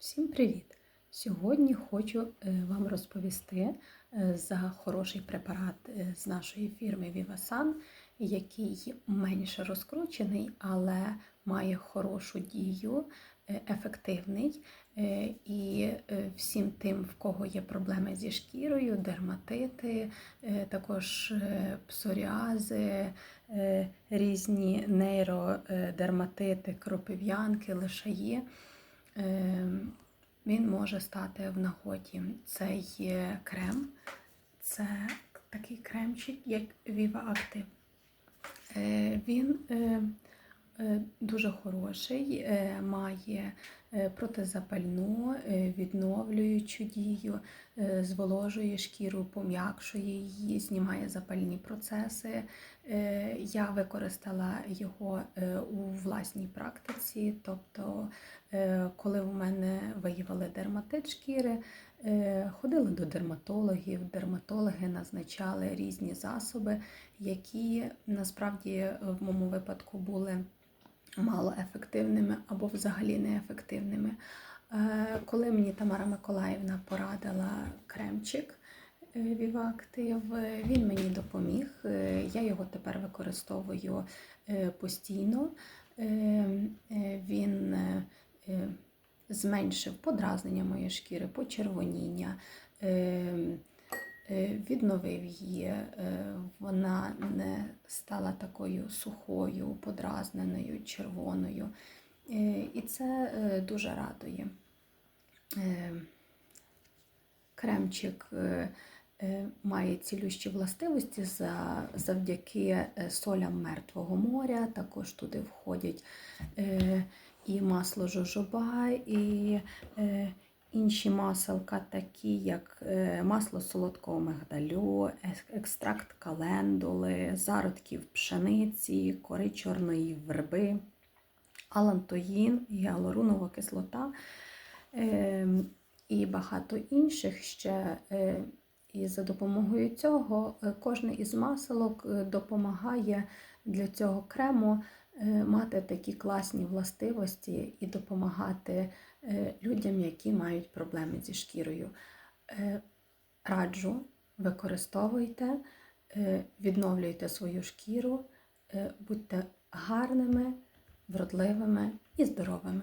Всім привіт! Сьогодні хочу е, вам розповісти е, за хороший препарат е, з нашої фірми Vivasan, який менше розкручений, але має хорошу дію, ефективний. І всім тим, в кого є проблеми зі шкірою, дерматити, також псоріази, різні нейродерматити, кропив'янки, лишаї. Е, Він може стати в нагоді. Це є крем, це такий кремчик, як Viva Active. Е, Він е, е, дуже хороший, має протизапальну, е, відновлюючу дію, е, зволожує шкіру, пом'якшує її, знімає запальні процеси. Е, Я використала його е, у власній практиці, тобто, е, коли у мене виявили дерматит шкіри, е, ходили до дерматологів, дерматологи назначали різні засоби, які насправді в моєму випадку були малоефективними або взагалі неефективними. Е, Коли мені Тамара Миколаївна порадила кремчик е, Вівактив, він мені допоміг. Е, Я його тепер використовую е, постійно. Е, е, Він е, е, зменшив подразнення моєї шкіри, почервоніння, е, е, відновив її. е, Вона не стала такою сухою, подразненою, червоною. Е, І це е, дуже радує. Е, Кремчик е, е, має цілющі властивості завдяки е, солям Мертвого моря. Також туди входять е, і масло жожоба, і е, інші маселка, такі як е, масло солодкого мигдалю, екстракт календули, зародків пшениці, кори чорної верби, алантоїн, гіалуронова кислота е, і багато інших ще. е, І за допомогою цього кожне із маселок допомагає для цього крему мати такі класні властивості і допомагати е, людям, які мають проблеми зі шкірою. Е, Раджу, використовуйте, е, відновлюйте свою шкіру, е, будьте гарними, вродливими і здоровими.